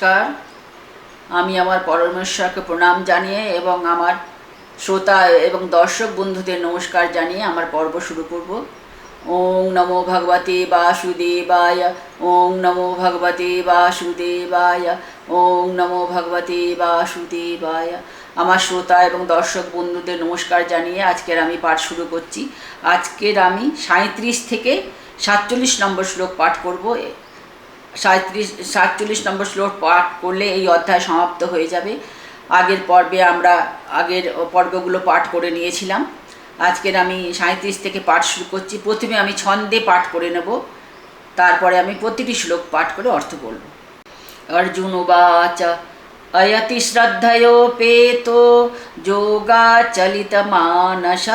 নমস্কার। আমি আমার পরমেশ্বরকে প্রণাম জানিয়ে এবং আমার শ্রোতা এবং দর্শক বন্ধুদের নমস্কার জানিয়ে আমার পর্ব শুরু করব। ওং নমো ভগবতে বাসুদেবায় ওং নমো ভগবতে বাসুদেবায় ওং নমো ভগবতে বাসুদেবায়। আমার শ্রোতা এবং দর্শক বন্ধুদের নমস্কার জানিয়ে আজকের আমি পাঠ শুরু করছি। আজকের আমি সাঁত্রিশ থেকে সাতচল্লিশ নম্বর শ্লোক পাঠ করব। সাঁত্রিশ সাতচল্লিশ নম্বর শ্লোক পাঠ করলে এই অধ্যায় সমাপ্ত হয়ে যাবে। আগের পর্বে আমরা, আগের পর্বগুলো পাঠ করে নিয়েছিলাম। আজকের আমি সাঁত্রিশ থেকে পাঠ শুরু করছি। প্রথমে আমি ছন্দে পাঠ করে নেব। তারপরে আমি প্রতিটি শ্লোক পাঠ করে অর্থ বলব। অর্জুন বাচ অয়তি চলিত মানস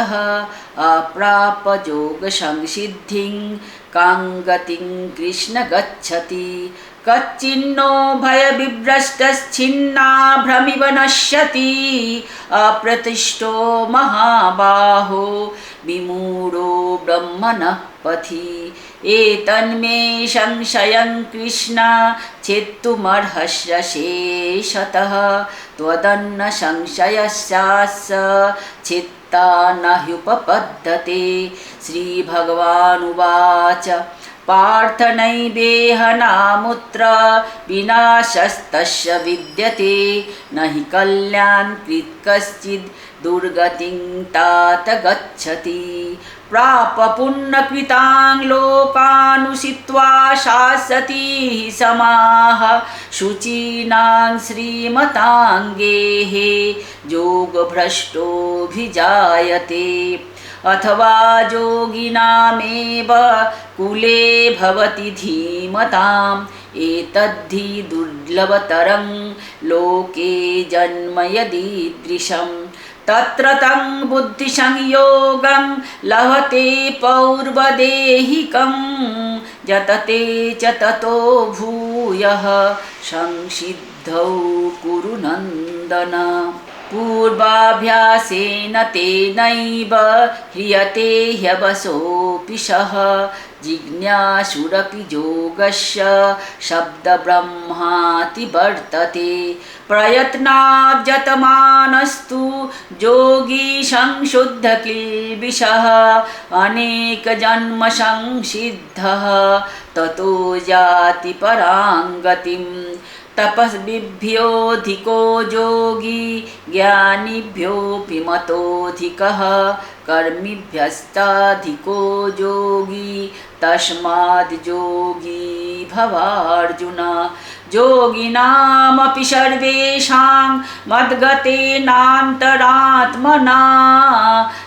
আপ্রাপ যোগ সংসিদ্ধিং गतिं कृष्ण गच्छति कच्चिन्नो भयविभ्रष्टश्छिन्नाभ्रमिव नश्यति अप्रतिष्ठो महाबाहो विमूढो ब्रह्मणः पथि एतन्मे संशयं कृष्ण चेत्तुमर्हस्य शेषतः त्वदन्न संशयस्यास्य चित्ता न ह्युपपद्यते श्रीभगवानुवाच। पार्थनैवेहनामुत्र विनाशस्तस्य विद्यते। न हि कल्याण्कृत् कश्चिद् दुर्गतिं तात गच्छति। प्रापपुण्यकृतां लोकानुषित्वा शासति समाः शुचीनां श्रीमताङ्गेः योगभ्रष्टोऽभिजायते अथवा योगिनामेव कुले भवति धीमताम्। एतद्धि दुर्लभतरं लोके जन्म यदीदृशं तत्र तं बुद्धिसंयोगं लभते पौर्वदेहिकं। यतते च ततो भूयः संसिद्धौ कुरु नन्दन पूर्वाभ्यासेन तेनैव ह्रियते ह्यवसोऽपि सः जिज्ञासुरपि योगस्य शब्दब्रह्माति वर्तते। प्रयत्नाद्यतमानस्तु योगी संशुद्ध किल्बिषः अनेकजन्मसंसिद्धः। ततो याति पराङ्गतिम् तपस्विभ्योऽधिको योगी ज्ञानिभ्योऽपि मतोऽधिकः कर्मिभ्यस्ताधिको योगी तस्माद् योगी भवार्जुन योगिनामपि सर्वेषां मद्गतेनान्तरात्मना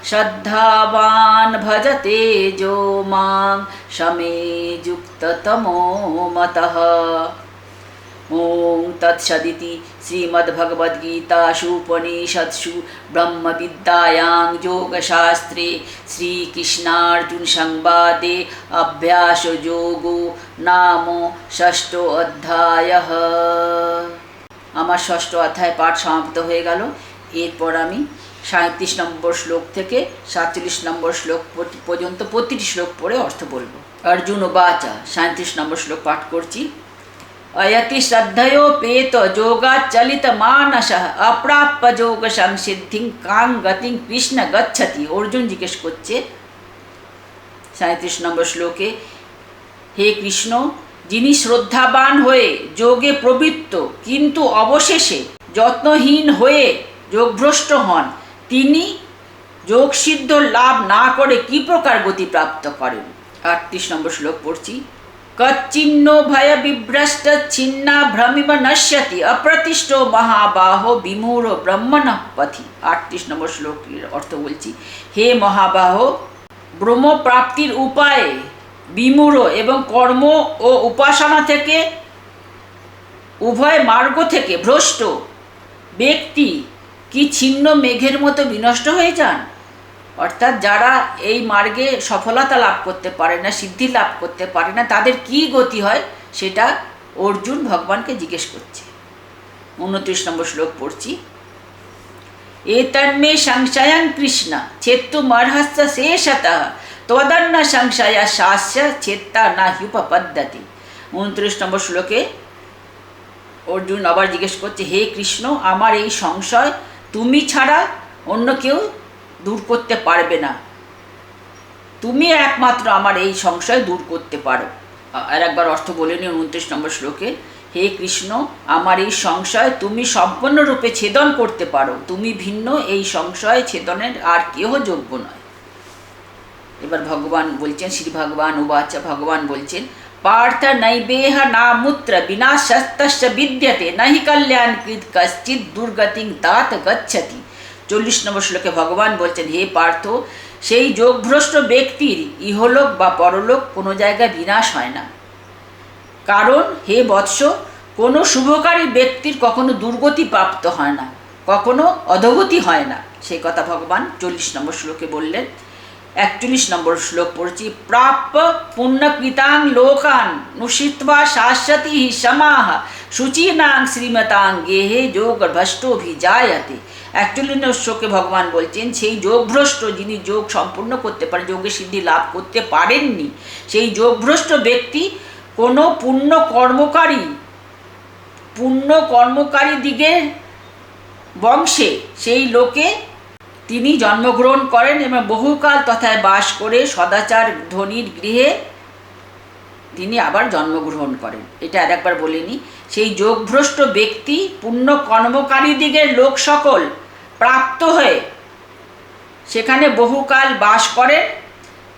श्रद्धावान् भजते जो मां शमे युक्ततमो मतः ॐ तत्सदिति श्रीमद्भगवद्गीतासूपनिषत्सु ब्रह्मविद्यायां योगशास्त्रे श्रीकृष्णार्जुनसंवादे अभ्यासयोगो नाम ষষ্ঠোধ্যায়ः আমার ষষ্ঠ অধ্যায় পাঠ সমাপ্ত হয়ে গেল এরপর আমি সাঁত্রিশ নম্বর শ্লোক থেকে সাতচল্লিশ নম্বর শ্লোক পর্যন্ত প্রতিটি শ্লোক পড়ে অর্থ বলবো অর্জুন বাচা সাঁত্রিশ নম্বর শ্লোক পাঠ করছি अयति श्रद्धयोपेत যোগাচলিতমানসः অপ্রাপ্য যোগ সংসিদ্ধিং কাং গতিং কৃষ্ণ গচ্ছতি অর্জুন জিজ্ঞেস করছে সাঁত্রিশ নম্বর শ্লোকে হে কৃষ্ণ যিনি শ্রদ্ধাবান হয়ে যোগে প্রবৃত্ত কিন্তু অবশেষে যত্নহীন হয়ে যোগভ্রষ্ট হন তিনি যোগসিদ্ধ লাভ না করে কি প্রকার গতি প্রাপ্ত করেন আটত্রিশ নম্বর শ্লোক পড়ছি কচ্ছিন্ন ভয় বিভ্রষ্ট ছিন্না ভ্রমিব নশ্যতি অপ্রতিষ্ঠ মহাবাহ বিমূঢ় ব্রহ্মণ পথি আটত্রিশ নম্বর শ্লোকের অর্থ বলছি হে মহাবাহ ব্রহ্মপ্রাপ্তির উপায়ে বিমূঢ় এবং কর্ম ও উপাসনা থেকে উভয় মার্গ থেকে ভ্রষ্ট ব্যক্তি কি ছিন্ন মেঘের মতো বিনষ্ট হয়ে যান? অর্থাৎ যারা এই মার্গে সফলতা লাভ করতে পারে না, সিদ্ধি লাভ করতে পারে না, তাদের কি গতি হয় সেটা অর্জুন ভগবানকে জিজ্ঞেস করছে। উনত্রিশ নম্বর শ্লোক পড়ছি। এতন্মে সংশয়ং কৃষ্ণ চেত্তু মর্হস্য শেষত, তদন্ন সংশয় শাস্য চেত্তা না হ্যুপপদ্ধতি উনত্রিশ নম্বর শ্লোকে অর্জুন আবার জিজ্ঞেস করছে, হে কৃষ্ণ, আমার এই সংশয় তুমি ছাড়া অন্য কেউ দূর করতে পারবে না। তুমি একমাত্র আমার এই সংশয় দূর করতে পারো। আর একবার অর্থ বলে নিন উনত্রিশ নম্বর শ্লোকে। হে কৃষ্ণ, আমার এই সংশয় তুমি সম্পূর্ণরূপে ছেদন করতে পারো। তুমি ভিন্ন এই সংশয় ছেদনের আর কেহ যোগ্য নয়। এবার ভগবান বলছেন, শ্রী ভগবান উবাচা, ভগবান বলছেন, পার্থ নৈবেহ নামূত্র বিনাশস্তস্য বিদ্যতে, নাহি কল্যাণ কৃত কশ্চিৎ দুর্গতিং দাত গচ্ছতি। চল্লিশ নম্বর শ্লোকে ভগবান বলছেন, হে পার্থ, সেই যোগভ্রষ্ট ব্যক্তির ইহলোক বা পরলোক কোনো জায়গায় বিনাশ হয় না। কারণ, হে বৎস, কোনো শুভকারী ব্যক্তির কখনো দুর্গতি প্রাপ্ত হয় না, কখনো অধগতি হয় না। সেই কথা ভগবান চল্লিশ নম্বর শ্লোকে বললেন। একচল্লিশ নম্বর শ্লোক পড়ছি, প্রাপ্য পুণ্যকৃতাং লোকান নুষিত্বা শাশ্বতী সমাহ, শুচীনাং শ্রীমতাং গেহে যোগ ভ্রষ্টভিজায়তে একচল্লিশ ভগবান বলছেন, সেই যোগভ্রষ্ট যিনি যোগ সম্পূর্ণ করতে পারেন যোগে সিদ্ধি লাভ করতে পারেননি, সেই যোগভ্রষ্ট ব্যক্তি কোনো পুণ্য কর্মকারী পুণ্য কর্মকারী দিগের বংশে সেই লোকে তিনি জন্মগ্রহণ করেন এবং বহুকাল তথায় বাস করে সদাচার ধনির গৃহে তিনি আবার জন্মগ্রহণ করেন। এটা আর একবার বলিনি সেই যোগভ্রষ্ট ব্যক্তি পুণ্য কর্মকারী দিগের লোক সকল প্রাপ্ত হয়ে সেখানে বহুকাল বাস করেন,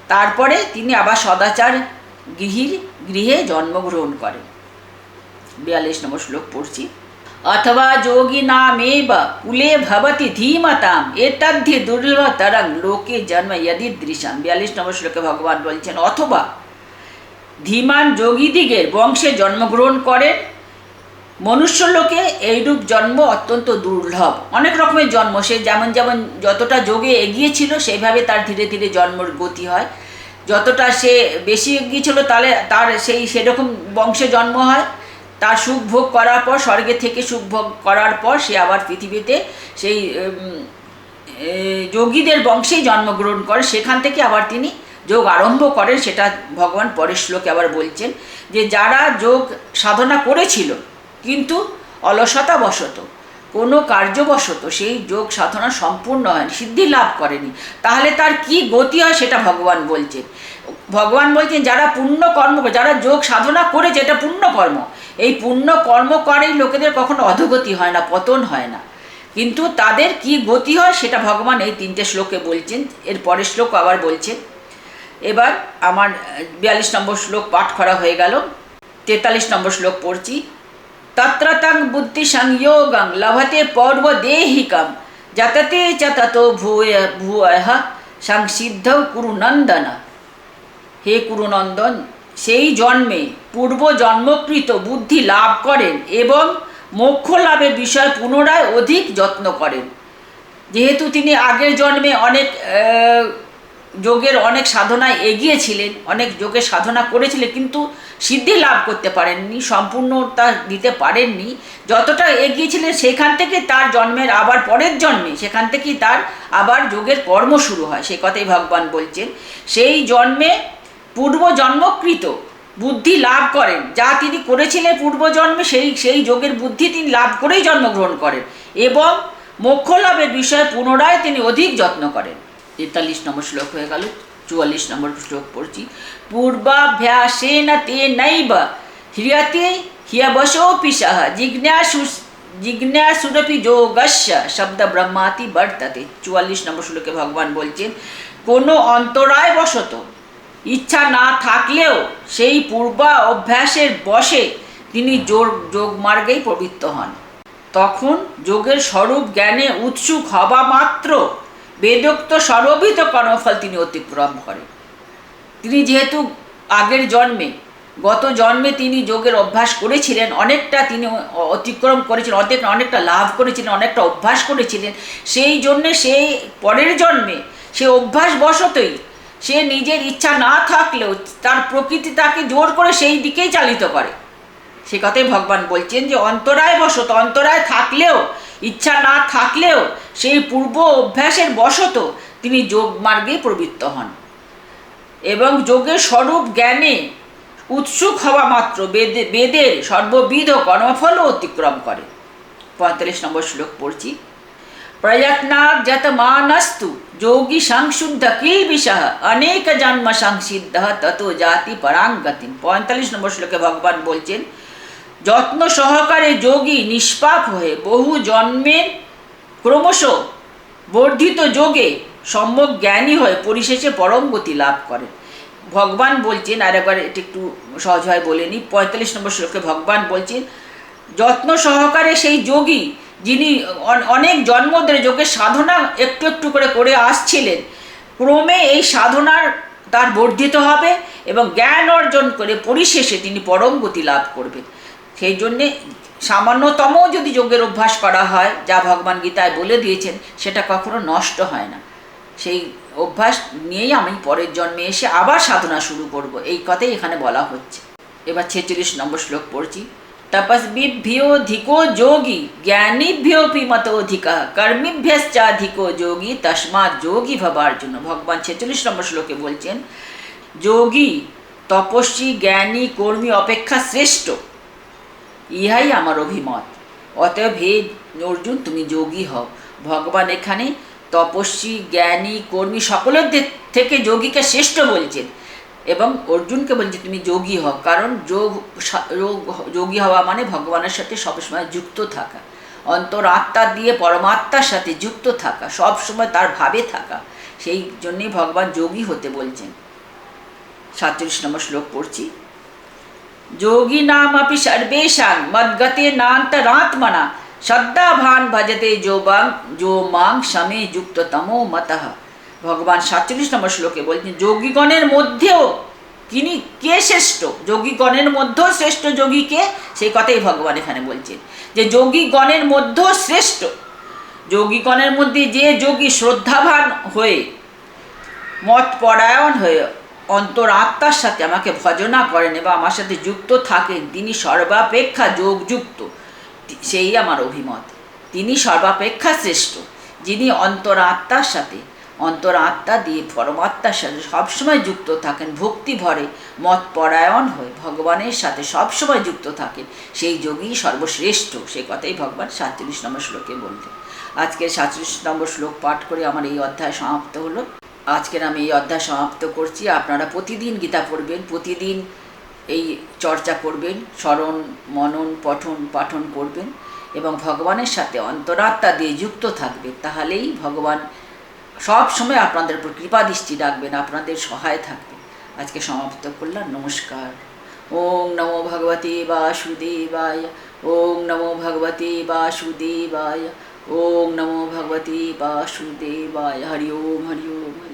তারপরে তিনি আবার সদাচার গৃহীর গৃহে জন্মগ্রহণ করেন। বিয়াল্লিশ নম্বর শ্লোক পড়ছি। অথবা যোগী নামেব কুলে ভবতি ধীমতাম, এতদ্ধি দুর্লভতরং লোকে জন্ম यदि দৃশাম বিয়াল্লিশ নম্বর শ্লোকে ভগবান বলছেন, অথবা ধীমান যোগীদিগের বংশে জন্মগ্রহণ করেন মনুষ্য লোকে এইরূপ জন্ম অত্যন্ত দুর্লভ। অনেক রকমের জন্ম, সে যেমন যেমন যতটা যোগে এগিয়েছিল, সেইভাবে তার ধীরে ধীরে জন্মর গতি হয়। যতটা সে বেশি এগিয়েছিল তাহলে তার সেই সেরকম বংশে জন্ম হয়। তার সুখ ভোগ করার পর, স্বর্গে থেকে সুখ ভোগ করার পর, সে আবার পৃথিবীতে সেই যোগীদের বংশেই জন্মগ্রহণ করে। সেখান থেকে আবার তিনি যোগ আরম্ভ করেন সেটা ভগবান পরের শ্লোকে আবার বলছেন যে যারা যোগ সাধনা করেছিল কিন্তু অলসতাবশত কোনো কার্যবশত সেই যোগ সাধনা সম্পূর্ণ হয়নি সিদ্ধি লাভ করেনি তাহলে তার কি গতি হয় সেটা ভগবান বলছেন। ভগবান বলছেন যারা পুণ্য কর্ম করে, যারা যোগ সাধনা করেছে এটা পুণ্য কর্ম। এই পুণ্য কর্ম করেই লোকেদের কখনো অধগতি হয় না পতন হয় না। কিন্তু তাদের কি গতি হয় সেটা ভগবান এই তিনটে শ্লোকে বলছেন এর পরের শ্লোক আবার বলছেন। এবার আমার বিয়াল্লিশ নম্বর শ্লোক পাঠ করা হয়ে গেল, তেতাল্লিশ নম্বর শ্লোক পড়ছি। তত্রতং বুদ্ধি সংযোগং লভতে পর্ব দেহিকম, যততে চ ততো ভূয় ভূয় সংসিদ্ধ কুরুনন্দন। হে কুরুনন্দন, সেই জন্মে পূর্ব জন্মকৃত বুদ্ধি লাভ করেন এবং মোক্ষ লাভের বিষয় পুনরায় অধিক যত্ন করেন। যেহেতু তিনি আগের জন্মে অনেক যোগের অনেক সাধনায় এগিয়েছিলেন, অনেক যোগের সাধনা করেছিলেন, কিন্তু সিদ্ধি লাভ করতে পারেননি, সম্পূর্ণতা দিতে পারেননি। যতটা এগিয়েছিলেন সেখান থেকে তার জন্মের আবার পরের জন্মে, সেখান থেকেই তার আবার যোগের কর্ম শুরু হয় সে কথাই ভগবান বলছেন। সেই জন্মে পূর্ব জন্মকৃত বুদ্ধি লাভ করেন, যা তিনি করেছিলেন পূর্বজন্মে, সেই সেই যোগের বুদ্ধি তিনি লাভ করেই জন্মগ্রহণ করেন এবং মোক্ষ লাভের বিষয়ে পুনরায় তিনি অধিক যত্ন করেন। তেতাল্লিশ নম্বর শ্লোক হয়ে গেল, চুয়াল্লিশ নম্বর শ্লোক পড়ছি। পূর্বাভ্যাসেন তে নৈব হ্রিয়তে হিয়বশোপি সহ, জিজ্ঞাসু জিজ্ঞাসুরপি যোগস্য, শব্দ ব্রহ্মাতি বর্ততে। চুয়াল্লিশ নম্বর শ্লোকে ভগবান বলছেন, কোনো অন্তরায় বশত ইচ্ছা না থাকলেও সেই পূর্বা অভ্যাসের বশে তিনি যোগ যোগ মার্গেই প্রবৃত্ত হন। তখন যোগের স্বরূপ জ্ঞানে উৎসুক হবা মাত্র বেদোক্ত সর্ববিধ কর্মফল তিনি অতিক্রম করেন তিনি যেহেতু আগের জন্মে, গত জন্মে তিনি যোগের অভ্যাস করেছিলেন, অনেকটা তিনি অতিক্রম করেছিলেন, অনেক অনেকটা লাভ করেছিলেন, অনেকটা অভ্যাস করেছিলেন, সেই জন্যে সেই পরের জন্মে সে অভ্যাস বশতই সে নিজের ইচ্ছা না থাকলেও তার প্রকৃতি তাকে জোর করে সেই দিকেই চালিত করে। সে কথাই ভগবান বলছেন যে অন্তরায় বশত, অন্তরায় থাকলেও, ইচ্ছা না থাকলেও সেই পূর্ব অভ্যাসের বশত তিনি যোগ মার্গে প্রবৃত্ত হন। এবং যোগের স্বরূপ জ্ঞানে উৎসুক হওয়া মাত্র বেদে বেদের সর্ববিধ কর্মফল অতিক্রম করে। পঁয়তাল্লিশ নম্বর শ্লোক পড়ছি। প্রয়ত্নাৎ যত মানস্তু যোগী সংশুদ্ধ কিল বিশাহ অনেক জন্ম সংসিদ্ধ তত জাতি পরাঙ্গতি পঁয়তাল্লিশ নম্বর শ্লোকে ভগবান বলছেন, যত্ন সহকারে যোগী নিষ্পাপ হয়ে বহু জন্মের ক্রমশ বর্ধিত যোগে সম্যক জ্ঞানী হয়ে পরিশেষে পরম গতি লাভ করেন ভগবান বলছেন, আর একবার এটা একটু সহজ হয় বলে নিই পঁয়তাল্লিশ নম্বর শ্লোকে ভগবান বলছেন, যত্ন সহকারে সেই যোগী যিনি অন- অনেক জন্ম ধরে যোগের সাধনা একটু একটু করে করে আসছিলেন, ক্রমে এই সাধনার তার বর্ধিত হবে এবং জ্ঞান অর্জন করে পরিশেষে তিনি পরম গতি লাভ করবেন। সেই জন্যে সামান্যতম যদি যোগের অভ্যাস করা হয়, যা ভগবান গীতায় বলে দিয়েছেন, সেটা কখনো নষ্ট হয় না। সেই অভ্যাস নিয়েই আমি পরের জন্মে এসে আবার সাধনা শুরু করব, এই কথাই এখানে বলা হচ্ছে। এবার ছেচল্লিশ নম্বর শ্লোক পড়ছি। তপস্বিভ্যোধিকো যোগী জ্ঞানীভ্যোপি মতোধিকা কর্মীভ্যশ্চাধিকো যোগী, তস্মাৎ যোগী ভাবার জন্য ভগবান ছেচল্লিশ নম্বর শ্লোকে বলছেন, যোগী, তপস্বী, জ্ঞানী, কর্মী, অপেক্ষা শ্রেষ্ঠ। ইহাই আমার অভিমত। অতএব হে অর্জুন, তুমি যোগী হও। ভগবান এখানে তপস্বী, জ্ঞানী, কর্মী সকলের থেকে যোগীকে শ্রেষ্ঠ বলছেন এবং অর্জুনকে বলছে তুমি যোগী হও। কারণ যোগ যোগী হওয়া মানে ভগবানের সাথে সবসময় যুক্ত থাকা। অন্তর আত্মা দিয়ে পরমাত্মার সাথে যুক্ত থাকা সব সময় তার ভাবে থাকা। সেই জন্যেই ভগবান যোগী হতে বলছেন। সাতচল্লিশ নম্বর শ্লোক পড়ছি। যোগিনামপি সর্বেষাং মদ্গতে নান্তরাত্মনা শ্রদ্ধাভান ভজতে যো বাং যো মাং সমে যুক্ত তমো মতঃ ভগবান সাতচল্লিশ নম্বর শ্লোকে বলছেন যোগীগণের মধ্যেও তিনি কে শ্রেষ্ঠ যোগীগণের মধ্যেও শ্রেষ্ঠ যোগী কে সেই কথাই ভগবান এখানে বলছেন যে যোগীগণের মধ্যেও শ্রেষ্ঠ যোগীগণের মধ্যে যে যোগী শ্রদ্ধাভান হয়ে মত পরায়ণ হয়ে অন্তর আত্মার সাথে আমাকে ভজনা করেন এবং আমার সাথে যুক্ত থাকেন। তিনি সর্বাপেক্ষা যোগযুক্ত। সেই আমার অভিমত। তিনি সর্বাপেক্ষা শ্রেষ্ঠ। যিনি অন্তর আত্মার সাথে অন্তর আত্মা দিয়ে পরমাত্মার সাথে সবসময় যুক্ত থাকেন, ভক্তি ভরে মত পরায়ণ হয়ে ভগবানের সাথে সবসময় যুক্ত থাকেন, সেই যোগী সর্বশ্রেষ্ঠ। সে কথাই ভগবান সাতচল্লিশ নম্বর শ্লোকে বললেন। আজকে সাতচল্লিশ নম্বর শ্লোক পাঠ করে আমার এই অধ্যায় সমাপ্ত হলো। আজকের আমি এই অধ্যায় সমাপ্ত করছি। আপনারা প্রতিদিন গীতা পড়বেন, প্রতিদিন এই চর্চা করবেন, স্মরণ, মনন, পঠন, পাঠন করবেন এবং ভগবানের সাথে অন্তরাত্মা দিয়ে যুক্ত থাকবেন। তাহলেই ভগবান সব সময় আপনাদের উপর কৃপা দৃষ্টি রাখবেন, আপনাদের সহায় থাকবেন। আজকে সমাপ্ত করলাম। নমস্কার। ওং নমো ভগবতে বাসুদেবায় ওং নমো ভগবতে বাসুদেবায় ওং নমো ভগবতে বাসুদেবায়। ওম, হরি ওম হরি ওম।